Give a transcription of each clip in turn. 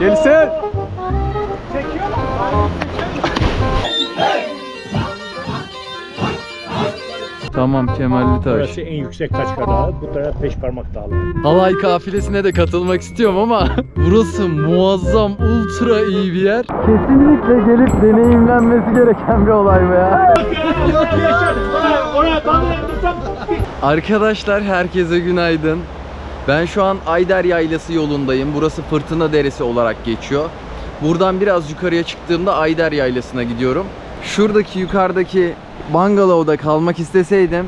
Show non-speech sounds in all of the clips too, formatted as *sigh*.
Gelsin. Tamam Kemalli Taş. Burası en yüksek Kaçkar Dağı. Bu taraf Beş Parmak Dağları. Halay kafilesine de katılmak istiyorum ama *laughs* burası muazzam ultra iyi bir yer. Kesinlikle gelip deneyimlenmesi gereken bir olay bu ya. Arkadaşlar herkese günaydın. Ben şu an Ayder Yaylası yolundayım. Burası Fırtına Deresi olarak geçiyor. Buradan biraz yukarıya çıktığımda Ayder Yaylası'na gidiyorum. Şuradaki yukarıdaki bungalovda kalmak isteseydim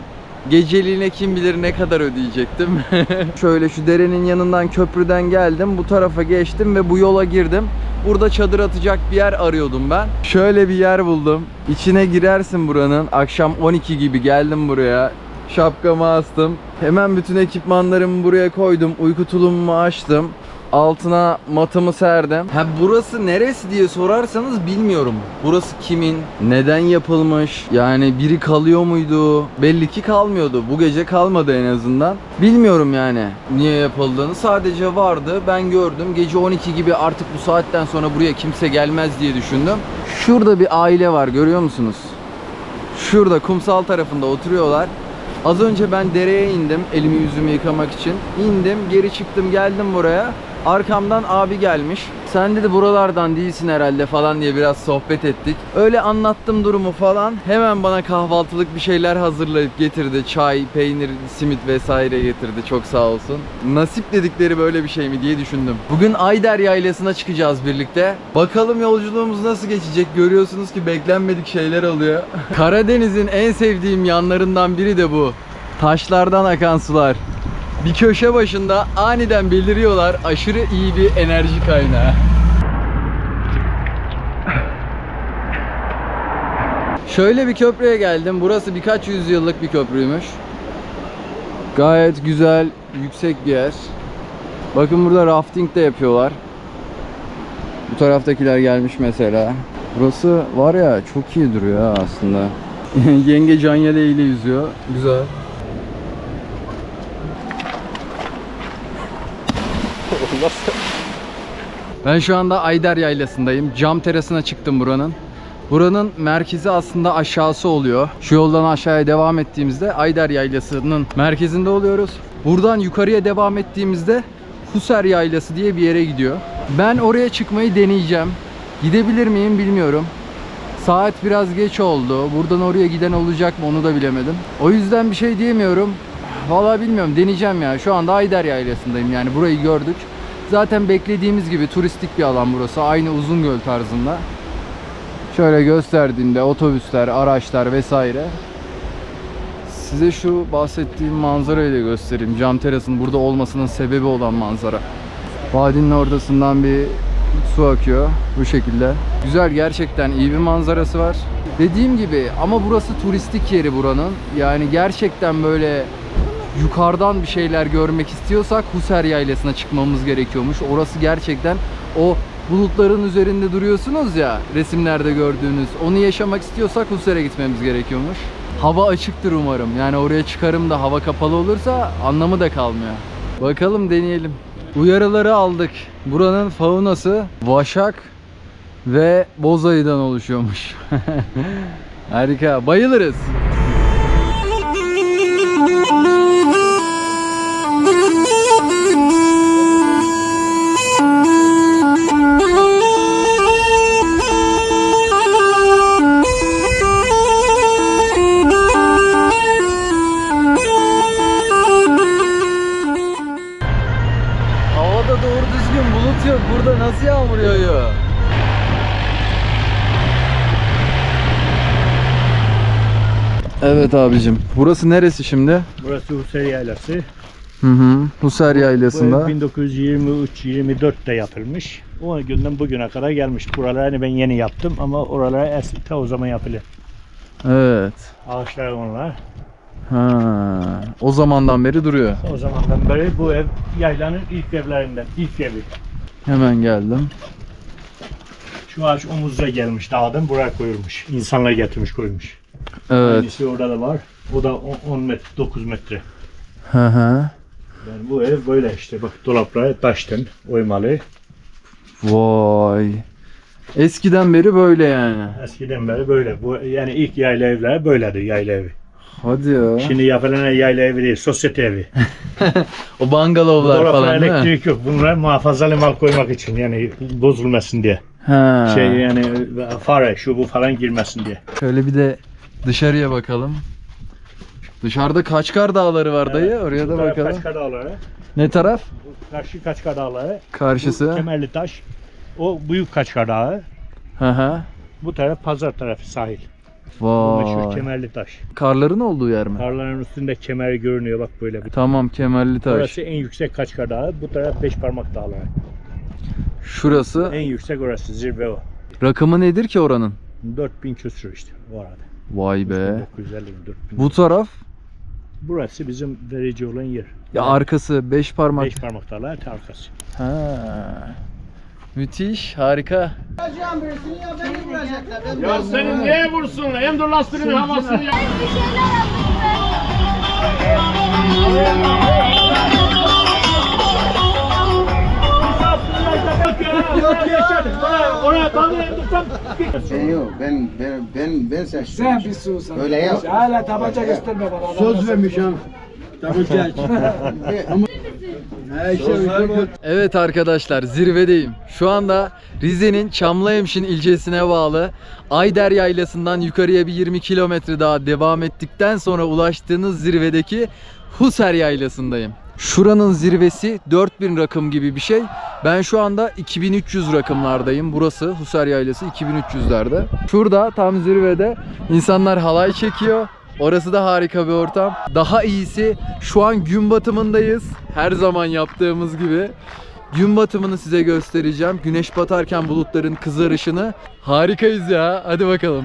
geceliğine kim bilir ne kadar ödeyecektim. *laughs* Şöyle şu derenin yanından köprüden geldim. Bu tarafa geçtim ve bu yola girdim. Burada çadır atacak bir yer arıyordum ben. Şöyle bir yer buldum. İçine girersin buranın. Akşam 12 gibi geldim buraya. Şapkamı astım. Hemen bütün ekipmanlarımı buraya koydum. Uyku tulumumu açtım. Altına matımı serdim. Ha burası neresi diye sorarsanız bilmiyorum. Burası kimin? Neden yapılmış? Yani biri kalıyor muydu? Belli ki kalmıyordu. Bu gece kalmadı en azından. Bilmiyorum yani niye yapıldığını. Sadece vardı. Ben gördüm. Gece 12 gibi artık bu saatten sonra buraya kimse gelmez diye düşündüm. Şurada bir aile var görüyor musunuz? Şurada kumsal tarafında oturuyorlar. Az önce ben dereye indim elimi yüzümü yıkamak için. İndim, geri çıktım, geldim buraya. Arkamdan abi gelmiş. Sen dedi buralardan değilsin herhalde falan diye biraz sohbet ettik. Öyle anlattım durumu falan. Hemen bana kahvaltılık bir şeyler hazırlayıp getirdi. Çay, peynir, simit vesaire getirdi. Çok sağ olsun. Nasip dedikleri böyle bir şey mi diye düşündüm. Bugün Ayder Yaylası'na çıkacağız birlikte. Bakalım yolculuğumuz nasıl geçecek? Görüyorsunuz ki beklenmedik şeyler oluyor. *laughs* Karadeniz'in en sevdiğim yanlarından biri de bu. Taşlardan akan sular. Bir köşe başında aniden beliriyorlar. Aşırı iyi bir enerji kaynağı. Şöyle bir köprüye geldim. Burası birkaç yüzyıllık bir köprüymüş. Gayet güzel, yüksek bir yer. Bakın burada rafting de yapıyorlar. Bu taraftakiler gelmiş mesela. Burası var ya çok iyi duruyor aslında. *laughs* Yenge Canyele ile yüzüyor. Güzel. *laughs* Ben şu anda Ayder Yaylası'ndayım. Cam terasına çıktım buranın. Buranın merkezi aslında aşağısı oluyor. Şu yoldan aşağıya devam ettiğimizde Ayder Yaylası'nın merkezinde oluyoruz. Buradan yukarıya devam ettiğimizde Huser Yaylası diye bir yere gidiyor. Ben oraya çıkmayı deneyeceğim. Gidebilir miyim bilmiyorum. Saat biraz geç oldu. Buradan oraya giden olacak mı onu da bilemedim. O yüzden bir şey diyemiyorum. Vallahi bilmiyorum deneyeceğim ya. Şu anda Ayder Yaylası'ndayım yani burayı gördük. Zaten beklediğimiz gibi turistik bir alan burası. Aynı Uzungöl tarzında. Şöyle gösterdiğinde otobüsler, araçlar vesaire. Size şu bahsettiğim manzarayı da göstereyim. Cam terasın burada olmasının sebebi olan manzara. Vadinin ortasından bir su akıyor bu şekilde. Güzel gerçekten iyi bir manzarası var. Dediğim gibi ama burası turistik yeri buranın. Yani gerçekten böyle yukarıdan bir şeyler görmek istiyorsak Huser Yaylası'na çıkmamız gerekiyormuş. Orası gerçekten o bulutların üzerinde duruyorsunuz ya resimlerde gördüğünüz. Onu yaşamak istiyorsak Huser'e gitmemiz gerekiyormuş. Hava açıktır umarım. Yani oraya çıkarım da hava kapalı olursa anlamı da kalmıyor. Bakalım deneyelim. Uyarıları aldık. Buranın faunası vaşak ve bozayıdan oluşuyormuş. *laughs* Harika. Bayılırız. Evet abicim. Burası neresi şimdi? Burası Husser Yaylası. Hı hı. Huser Bu Yaylası'nda. ev 1923-24'te yapılmış. O günden bugüne kadar gelmiş. Buraları hani ben yeni yaptım ama oralara eski ta o zaman yapılır. Evet. Ağaçlar onlar. Ha. O zamandan beri duruyor. O zamandan beri bu ev yaylanın ilk evlerinden. ilk evi. Hemen geldim. Şu ağaç omuzda gelmiş dağdan buraya koyulmuş. İnsanlar getirmiş koymuş. Evet. Aynısı orada da var. O da 10 metre, 9 metre. Hı hı. Yani bu ev böyle işte bak dolapları taştan oymalı. Vay. Eskiden beri böyle yani. Eskiden beri böyle. Bu yani ilk yayla evleri böyledir yayla evi. Hadi ya. Şimdi yapılan yayla evi değil, sosyete evi. *laughs* o bangalovlar Dolaplara falan değil mi? elektrik yok. Bunlar muhafazalı mal koymak için yani bozulmasın diye. Ha. Şey yani fare şu bu falan girmesin diye. Şöyle bir de dışarıya bakalım. Dışarıda Kaçkar Dağları var dayı. Oraya da Bu bakalım. Kaçkar Dağları. Ne taraf? Bu karşı Kaçkar Dağları. Bu Karşısı. Kemerli Taş. O büyük Kaçkar Dağı. Hı hı. Bu taraf pazar tarafı sahil. Bu meşhur Vay. Kemerli Taş. Karların olduğu yer mi? Karların üstünde kemer görünüyor bak böyle bir. Tamam Kemerli Taş. Orası en yüksek Kaçkar Dağı. Bu taraf Beş Parmak Dağları. Şurası. En yüksek orası zirve o. Rakımı nedir ki oranın? 4000 küsur işte bu arada. Vay be. 950 4000. Bu taraf Burası bizim verici olan yer. ya arkası beş parmak. Beş parmak dağlar te arkası. Ha. Müthiş, harika. Ya seni niye vursun? Endurlastrinin havasını *laughs* ya. Tutsam. Sen yok, ben ben ben ben seçtim. Sen bir sus. Öyle yok. Hala tabanca gösterme bana. Söz vermişim. Evet arkadaşlar zirvedeyim. Şu anda Rize'nin Çamlıhemşin ilçesine bağlı Ayder Yaylası'ndan yukarıya bir 20 kilometre daha devam ettikten sonra ulaştığınız zirvedeki Huser Yaylası'ndayım. Şuranın zirvesi 4000 rakım gibi bir şey. Ben şu anda 2300 rakımlardayım. Burası Huser Yaylası 2300'lerde. Şurada tam zirvede insanlar halay çekiyor. Orası da harika bir ortam. Daha iyisi şu an gün batımındayız. Her zaman yaptığımız gibi. Gün batımını size göstereceğim. Güneş batarken bulutların kızarışını. Harikayız ya. Hadi bakalım.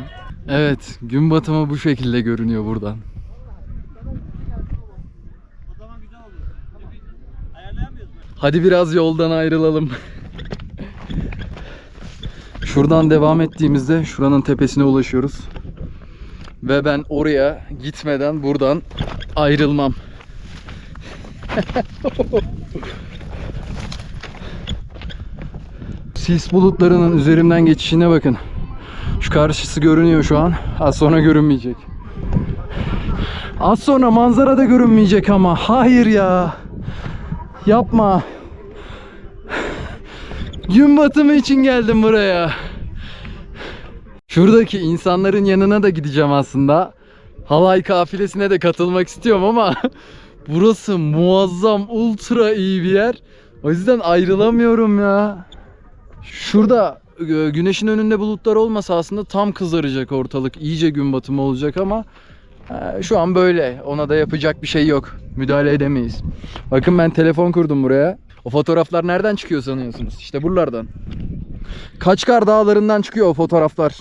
Evet, gün batımı bu şekilde görünüyor buradan. Hadi biraz yoldan ayrılalım. Şuradan devam ettiğimizde şuranın tepesine ulaşıyoruz. Ve ben oraya gitmeden buradan ayrılmam. *laughs* Sis bulutlarının üzerimden geçişine bakın. Şu karşısı görünüyor şu an. Az sonra görünmeyecek. Az sonra manzara da görünmeyecek ama. Hayır ya. Yapma. Gün batımı için geldim buraya. Şuradaki insanların yanına da gideceğim aslında. Halay kafilesine de katılmak istiyorum ama *laughs* burası muazzam ultra iyi bir yer. O yüzden ayrılamıyorum ya. Şurada e, güneşin önünde bulutlar olmasa aslında tam kızaracak ortalık. İyice gün batımı olacak ama şu an böyle. Ona da yapacak bir şey yok. Müdahale edemeyiz. Bakın ben telefon kurdum buraya. O fotoğraflar nereden çıkıyor sanıyorsunuz? İşte buralardan. Kaçkar dağlarından çıkıyor o fotoğraflar.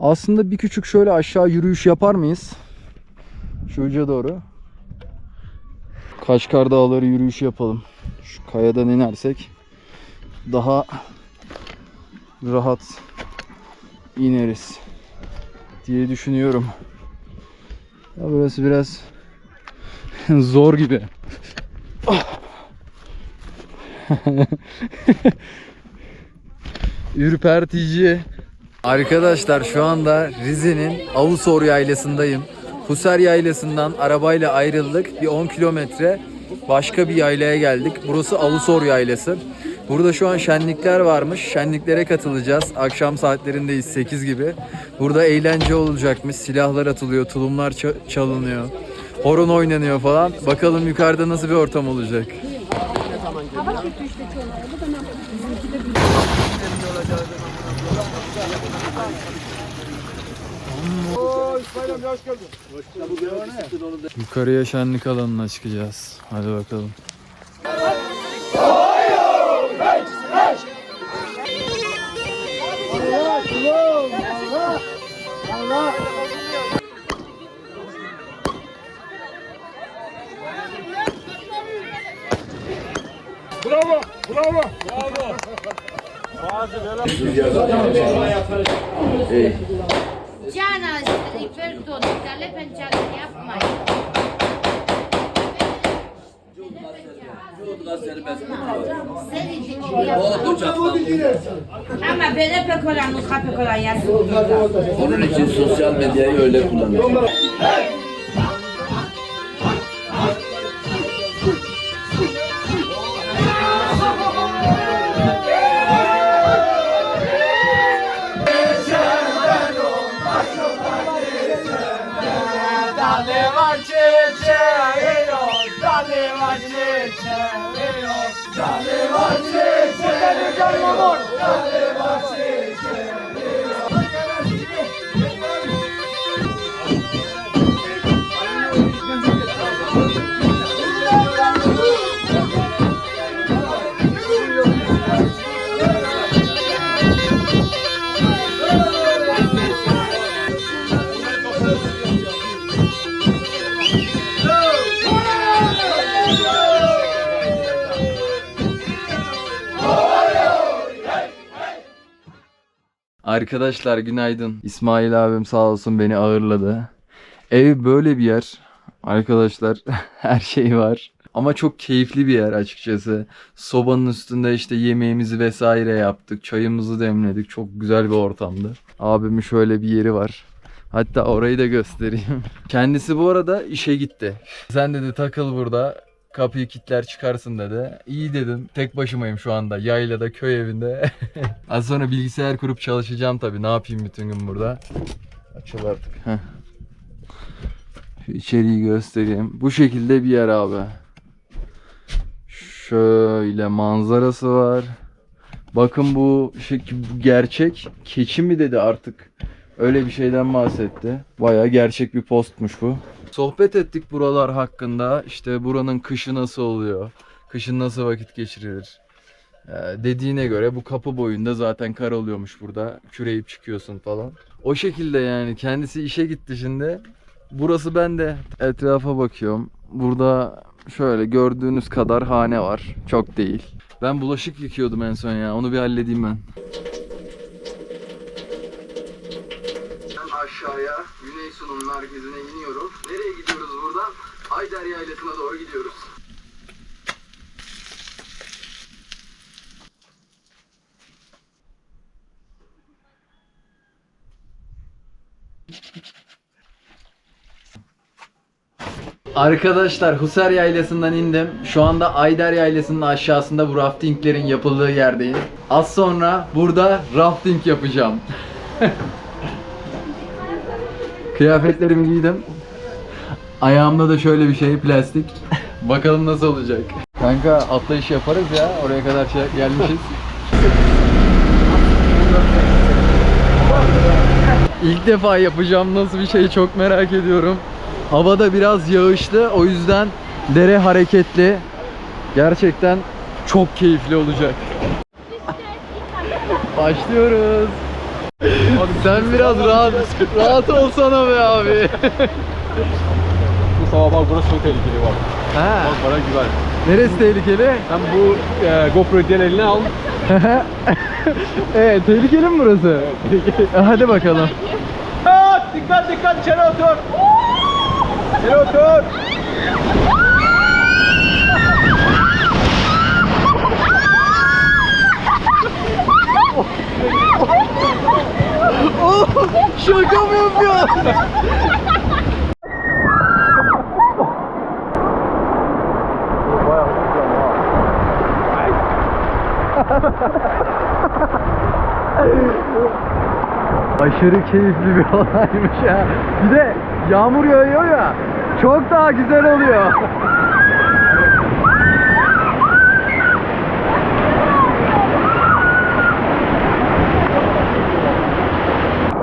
Aslında bir küçük şöyle aşağı yürüyüş yapar mıyız? Şu uca doğru. Kaçkar dağları yürüyüşü yapalım. Şu kayadan inersek daha rahat ineriz diye düşünüyorum. Ya burası biraz *laughs* zor gibi. *laughs* Ürpertici. Arkadaşlar şu anda Rize'nin Avusor yaylasındayım. Huser yaylasından arabayla ayrıldık. Bir 10 kilometre başka bir yaylaya geldik. Burası Avusor yaylası. Burada şu an şenlikler varmış. Şenliklere katılacağız. Akşam saatlerindeyiz 8 gibi. Burada eğlence olacakmış. Silahlar atılıyor, tulumlar ça- çalınıyor. Horon oynanıyor falan. Bakalım yukarıda nasıl bir ortam olacak. Yukarıya şenlik alanına çıkacağız. Hadi bakalım. Bravo, bravo. Gianna, ripeto, dalle penciate che appmai. Ama böyle pek olan, nuska pek olan yazsın. Onun için sosyal medyayı öyle জন্মগণ Arkadaşlar günaydın. İsmail abim sağ olsun beni ağırladı. Ev böyle bir yer. Arkadaşlar *laughs* her şey var. Ama çok keyifli bir yer açıkçası. Sobanın üstünde işte yemeğimizi vesaire yaptık. Çayımızı demledik. Çok güzel bir ortamdı. Abimin şöyle bir yeri var. Hatta orayı da göstereyim. *laughs* Kendisi bu arada işe gitti. Sen dedi takıl burada. Kapıyı kilitler çıkarsın dedi. İyi dedim. Tek başımayım şu anda. Yaylada köy evinde. *laughs* Az sonra bilgisayar kurup çalışacağım tabii. Ne yapayım bütün gün burada. Açıl artık. Heh. Şu içeriği göstereyim. Bu şekilde bir yer abi. Şöyle manzarası var. Bakın bu şekil bu gerçek keçi mi dedi artık. Öyle bir şeyden bahsetti. Baya gerçek bir postmuş bu. Sohbet ettik buralar hakkında. İşte buranın kışı nasıl oluyor? Kışın nasıl vakit geçirilir? Ee, dediğine göre bu kapı boyunda zaten kar oluyormuş burada. Küreyip çıkıyorsun falan. O şekilde yani kendisi işe gitti şimdi. Burası ben de etrafa bakıyorum. Burada şöyle gördüğünüz kadar hane var. Çok değil. Ben bulaşık yıkıyordum en son ya. Onu bir halledeyim ben. Aşağıya Güneysu'nun merkezine iniyorum. Nereye gidiyoruz buradan? Ayder Yaylası'na doğru gidiyoruz. Arkadaşlar Husar Yaylası'ndan indim. Şu anda Ayder Yaylası'nın aşağısında bu raftinglerin yapıldığı yerdeyim. Az sonra burada rafting yapacağım. *laughs* Kıyafetlerimi giydim. Ayağımda da şöyle bir şey plastik. Bakalım nasıl olacak. Kanka atlayış yaparız ya. Oraya kadar şey gelmişiz. İlk defa yapacağım nasıl bir şey çok merak ediyorum. Havada biraz yağışlı o yüzden dere hareketli. Gerçekten çok keyifli olacak. Başlıyoruz. Sen biraz rahat rahat olsana be abi. Mustafa bak burası çok tehlikeli bak. Ha, Bak bana güven. neresi tehlikeli? Sen bu e, GoPro'yu diğer eline al. *laughs* evet, tehlikeli mi burası? Hadi bakalım. Dikkat dikkat içeri otur. İçeri otur. *laughs* Şaka mı yapıyor? Aşırı keyifli bir olaymış ya. Bir de yağmur yağıyor ya. Çok daha güzel oluyor.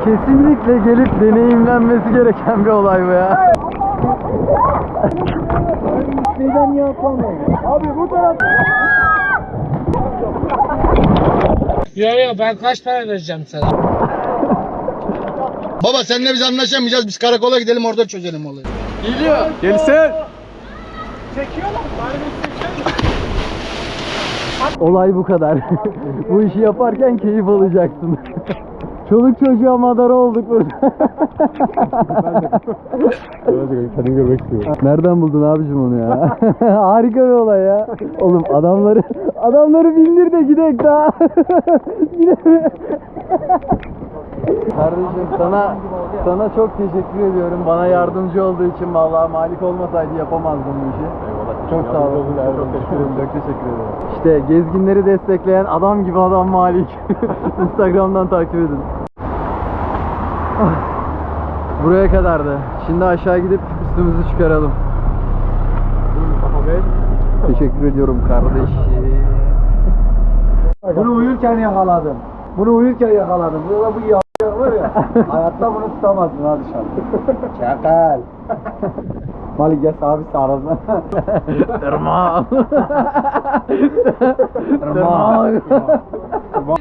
Kesinlikle gelip deneyimlenmesi gereken bir olay bu ya. Neden yapamam? Abi bu taraf Yok yok ben kaç para vereceğim sana? *laughs* Baba seninle biz anlaşamayacağız. Biz karakola gidelim orada çözelim olayı. geliyor. Gelsin. Olay bu kadar. *laughs* bu işi yaparken keyif alacaksın. *laughs* Çoluk çocuğa madara olduk burada. *laughs* Kendimi görmek istiyorum. Nereden buldun abicim onu ya? *laughs* Harika bir olay ya. Oğlum adamları adamları bindir de gidek daha. *laughs* Kardeşim sana sana çok teşekkür ediyorum. Bana yardımcı olduğu için vallahi Malik olmasaydı yapamazdım bu işi. Çok sağ ol. Çok teşekkür ederim. Çok teşekkür ederim. İşte gezginleri destekleyen adam gibi adam Malik. Instagram'dan takip edin. Ah, Buraya kadardı. Şimdi aşağı gidip üstümüzü çıkaralım. Teşekkür ediyorum kardeşim. Bunu uyurken yakaladım. Bunu uyurken yakaladım. Burada bu yavşak var ya. *laughs* hayatta bunu tutamazsın ha dışarıda. Çakal. *laughs* Malik gel abi arasına. *laughs* *laughs* Irmak.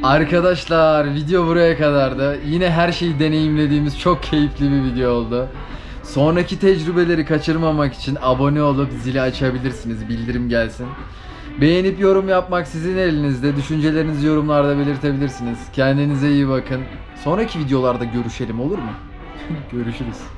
Arkadaşlar video buraya kadardı. Yine her şeyi deneyimlediğimiz çok keyifli bir video oldu. Sonraki tecrübeleri kaçırmamak için abone olup zili açabilirsiniz. Bildirim gelsin. Beğenip yorum yapmak sizin elinizde. Düşüncelerinizi yorumlarda belirtebilirsiniz. Kendinize iyi bakın. Sonraki videolarda görüşelim olur mu? Görüşürüz.